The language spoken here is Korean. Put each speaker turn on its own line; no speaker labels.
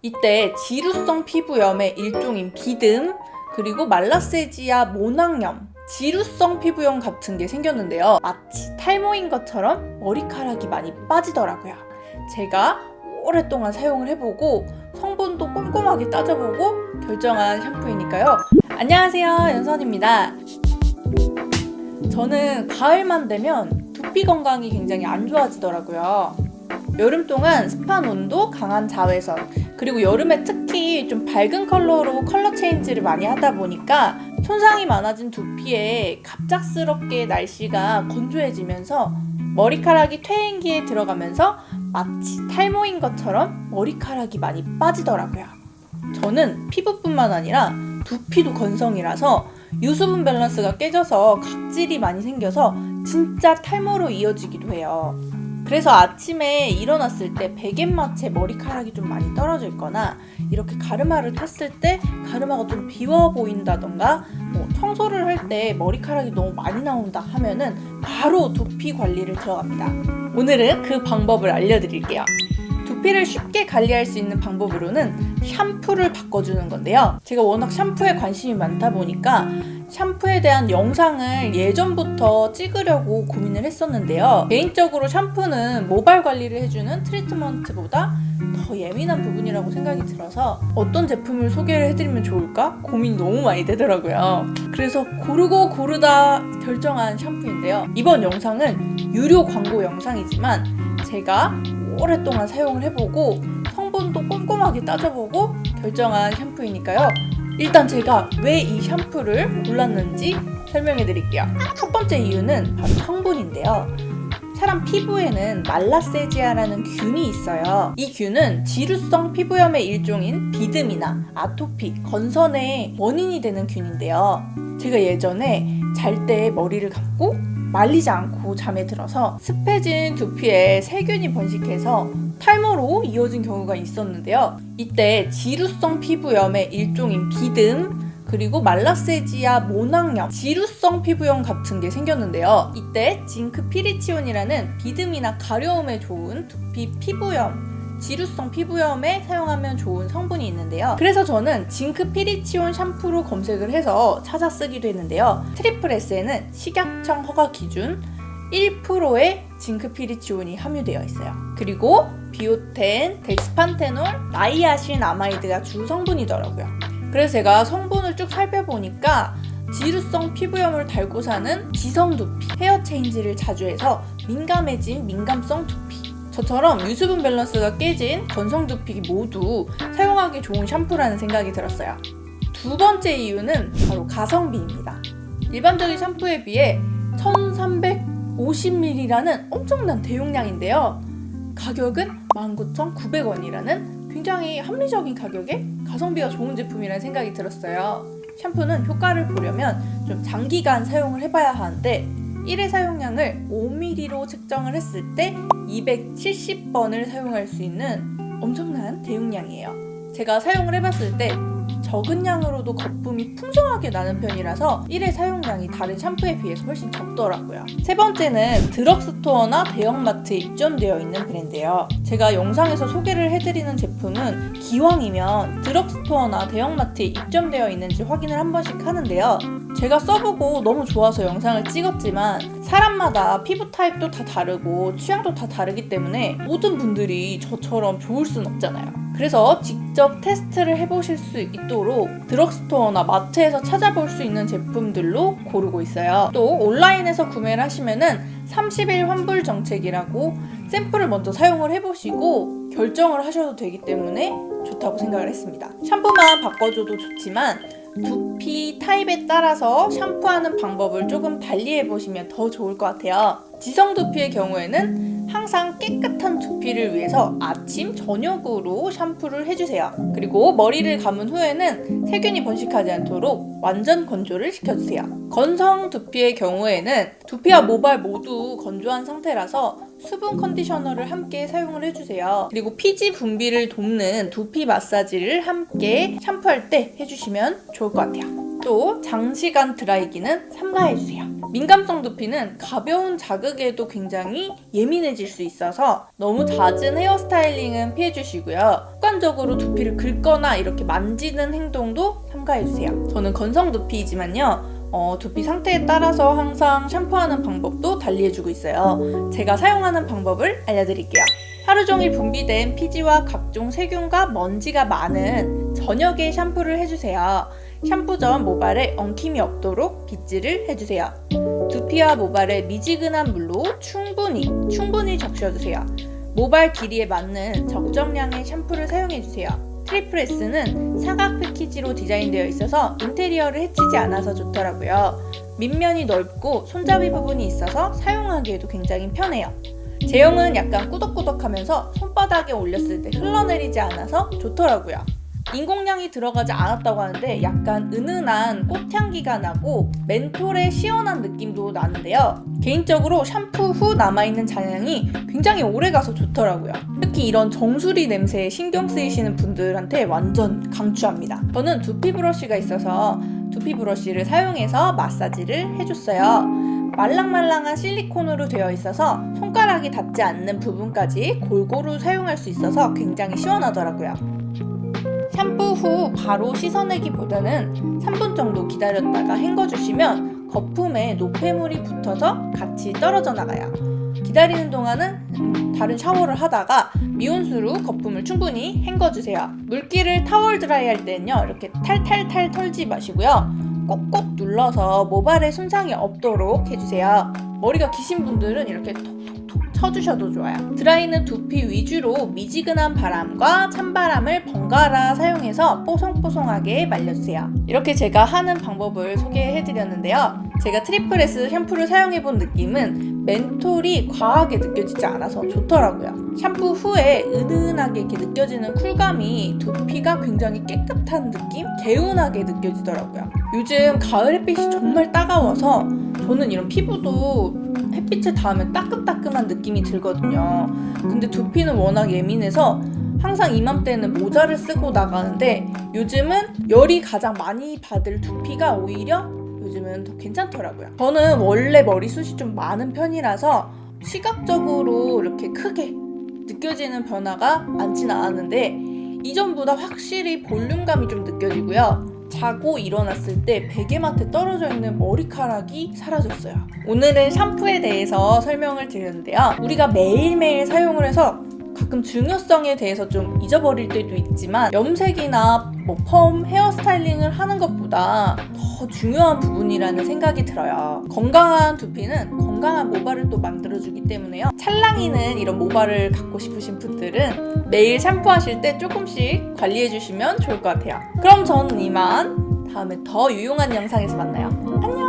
이때 지루성 피부염의 일종인 비듬, 그리고 말라세지아 모낭염, 지루성 피부염 같은 게 생겼는데요. 마치 탈모인 것처럼 머리카락이 많이 빠지더라고요. 제가 오랫동안 사용을 해보고 성분도 꼼꼼하게 따져보고 결정한 샴푸이니까요. 안녕하세요, 연선입니다. 저는 가을만 되면 두피 건강이 굉장히 안 좋아지더라고요. 여름 동안 습한 온도, 강한 자외선, 그리고 여름에 특히 좀 밝은 컬러로 컬러 체인지를 많이 하다 보니까 손상이 많아진 두피에 갑작스럽게 날씨가 건조해지면서 머리카락이 퇴행기에 들어가면서 마치 탈모인 것처럼 머리카락이 많이 빠지더라고요. 저는 피부뿐만 아니라 두피도 건성이라서 유수분 밸런스가 깨져서 각질이 많이 생겨서 진짜 탈모로 이어지기도 해요. 그래서 아침에 일어났을 때 베갯마체 머리카락이 좀 많이 떨어져 있거나 이렇게 가르마를 탔을 때 가르마가 좀 비워 보인다던가 뭐 청소를 할 때 머리카락이 너무 많이 나온다 하면은 바로 두피 관리를 들어갑니다. 오늘은 그 방법을 알려드릴게요. 두피를 쉽게 관리할 수 있는 방법으로는 샴푸를 바꿔주는 건데요. 제가 워낙 샴푸에 관심이 많다 보니까 샴푸에 대한 영상을 예전부터 찍으려고 고민을 했었는데요. 개인적으로 샴푸는 모발 관리를 해주는 트리트먼트보다 더 예민한 부분이라고 생각이 들어서 어떤 제품을 소개를 해드리면 좋을까 고민이 너무 많이 되더라고요. 그래서 고르고 고르다 결정한 샴푸인데요. 이번 영상은 유료 광고 영상이지만 제가 오랫동안 사용을 해보고 성분도 꼼꼼하게 따져보고 결정한 샴푸이니까요. 일단 제가 왜 이 샴푸를 골랐는지 설명해 드릴게요. 첫 번째 이유는 바로 성분인데요. 사람 피부에는 말라세지아라는 균이 있어요. 이 균은 지루성 피부염의 일종인 비듬이나 아토피, 건선의 원인이 되는 균인데요. 제가 예전에 잘 때 머리를 감고 말리지 않고 잠에 들어서 습해진 두피에 세균이 번식해서 탈모로 이어진 경우가 있었는데요. 이때 지루성 피부염의 일종인 비듬, 그리고 말라세지아 모낭염, 지루성 피부염 같은 게 생겼는데요. 이때 징크 피리치온이라는 비듬이나 가려움에 좋은 두피 피부염, 지루성 피부염에 사용하면 좋은 성분이 있는데요. 그래서 저는 징크 피리치온 샴푸로 검색을 해서 찾아 쓰기도 했는데요. 트리플 S에는 식약청 허가 기준 1%의 징크 피리치온이 함유되어 있어요. 그리고 비오텐, 덱스판테놀, 나이아신 아마이드가 주 성분이더라고요. 그래서 제가 성분을 쭉 살펴보니까 지루성 피부염을 달고 사는 지성 두피, 헤어 체인지를 자주 해서 민감해진 민감성 두피. 저처럼 유수분 밸런스가 깨진 건성 두피 모두 사용하기 좋은 샴푸라는 생각이 들었어요. 두 번째 이유는 바로 가성비입니다. 일반적인 샴푸에 비해 1350ml라는 엄청난 대용량인데요. 가격은 19,900원이라는 굉장히 합리적인 가격에 가성비가 좋은 제품이라는 생각이 들었어요. 샴푸는 효과를 보려면 좀 장기간 사용을 해봐야 하는데 1회 사용량을 5ml로 측정을 했을 때 270번을 사용할 수 있는 엄청난 대용량이에요. 제가 사용을 해봤을 때 적은 양으로도 거품이 풍성하게 나는 편이라서 1회 사용량이 다른 샴푸에 비해서 훨씬 적더라고요. 세 번째는 드럭스토어나 대형마트에 입점되어 있는 브랜드예요. 제가 영상에서 소개를 해드리는 제품은 기왕이면 드럭스토어나 대형마트에 입점되어 있는지 확인을 한 번씩 하는데요. 제가 써보고 너무 좋아서 영상을 찍었지만 사람마다 피부 타입도 다 다르고 취향도 다 다르기 때문에 모든 분들이 저처럼 좋을 순 없잖아요. 그래서 직접 테스트를 해보실 수 있도록 드럭스토어나 마트에서 찾아볼 수 있는 제품들로 고르고 있어요. 또 온라인에서 구매를 하시면은 30일 환불 정책이라고 샘플을 먼저 사용을 해보시고 결정을 하셔도 되기 때문에 좋다고 생각을 했습니다. 샴푸만 바꿔줘도 좋지만 두피 타입에 따라서 샴푸하는 방법을 조금 달리 해보시면 더 좋을 것 같아요. 지성 두피의 경우에는 항상 깨끗한 두피를 위해서 아침, 저녁으로 샴푸를 해주세요. 그리고 머리를 감은 후에는 세균이 번식하지 않도록 완전 건조를 시켜주세요. 건성 두피의 경우에는 두피와 모발 모두 건조한 상태라서 수분 컨디셔너를 함께 사용을 해주세요. 그리고 피지 분비를 돕는 두피 마사지를 함께 샴푸할 때 해주시면 좋을 것 같아요. 또 장시간 드라이기는 삼가해주세요. 민감성 두피는 가벼운 자극에도 굉장히 예민해질 수 있어서 너무 잦은 헤어스타일링은 피해주시고요. 습관적으로 두피를 긁거나 이렇게 만지는 행동도 삼가해주세요. 저는 건성 두피이지만요. 어, 두피 상태에 따라서 항상 샴푸하는 방법도 달리해주고 있어요. 제가 사용하는 방법을 알려드릴게요. 하루 종일 분비된 피지와 각종 세균과 먼지가 많은 저녁에 샴푸를 해주세요. 샴푸 전 모발에 엉킴이 없도록 빗질을 해주세요. 두피와 모발에 미지근한 물로 충분히 충분히 적셔주세요. 모발 길이에 맞는 적정량의 샴푸를 사용해주세요. 트리플S는 사각 패키지로 디자인되어 있어서 인테리어를 해치지 않아서 좋더라고요. 밑면이 넓고 손잡이 부분이 있어서 사용하기에도 굉장히 편해요. 제형은 약간 꾸덕꾸덕하면서 손바닥에 올렸을 때 흘러내리지 않아서 좋더라고요. 인공량이 들어가지 않았다고 하는데 약간 은은한 꽃향기가 나고 멘톨의 시원한 느낌도 나는데요. 개인적으로 샴푸 후 남아있는 잔향이 굉장히 오래 가서 좋더라고요. 특히 이런 정수리 냄새에 신경 쓰이시는 분들한테 완전 강추합니다. 저는 두피 브러쉬가 있어서 두피 브러쉬를 사용해서 마사지를 해줬어요. 말랑말랑한 실리콘으로 되어 있어서 손가락이 닿지 않는 부분까지 골고루 사용할 수 있어서 굉장히 시원하더라고요. 샴푸 후 바로 씻어내기보다는 3분 정도 기다렸다가 헹궈주시면 거품에 노폐물이 붙어서 같이 떨어져 나가요. 기다리는 동안은 음, 다른 샤워를 하다가 미온수로 거품을 충분히 헹궈주세요. 물기를 타월 드라이 할 때는요, 이렇게 탈탈탈 털지 마시고요. 꼭꼭 눌러서 모발에 손상이 없도록 해주세요. 머리가 기신 분들은 이렇게 톡톡톡 쳐주셔도 좋아요. 드라이는 두피 위주로 미지근한 바람과 찬바람을 번갈아 사용해서 뽀송뽀송하게 말려주세요. 이렇게 제가 하는 방법을 소개해드렸는데요. 제가 트리플 S 샴푸를 사용해본 느낌은 멘톨이 과하게 느껴지지 않아서 좋더라고요. 샴푸 후에 은은하게 이렇게 느껴지는 쿨감이 두피가 굉장히 깨끗한 느낌? 개운하게 느껴지더라고요. 요즘 가을 햇빛이 정말 따가워서 저는 이런 피부도 햇빛에 닿으면 따끔따끔한 느낌이 들거든요. 근데 두피는 워낙 예민해서 항상 이맘때는 모자를 쓰고 나가는데 요즘은 열이 가장 많이 받을 두피가 오히려 요즘은 더 괜찮더라고요. 저는 원래 머리숱이 좀 많은 편이라서 시각적으로 이렇게 크게 느껴지는 변화가 많진 않았는데 이전보다 확실히 볼륨감이 좀 느껴지고요. 자고 일어났을 때 베개맡에 떨어져 있는 머리카락이 사라졌어요. 오늘은 샴푸에 대해서 설명을 드렸는데요. 우리가 매일매일 사용을 해서 가끔 중요성에 대해서 좀 잊어버릴 때도 있지만 염색이나 뭐 펌, 헤어 스타일링을 하는 것보다 더 중요한 부분이라는 생각이 들어요. 건강한 두피는 건강한 모발을 또 만들어주기 때문에요. 찰랑이는 이런 모발을 갖고 싶으신 분들은 매일 샴푸하실 때 조금씩 관리해주시면 좋을 것 같아요. 그럼 저는 이만 다음에 더 유용한 영상에서 만나요. 안녕!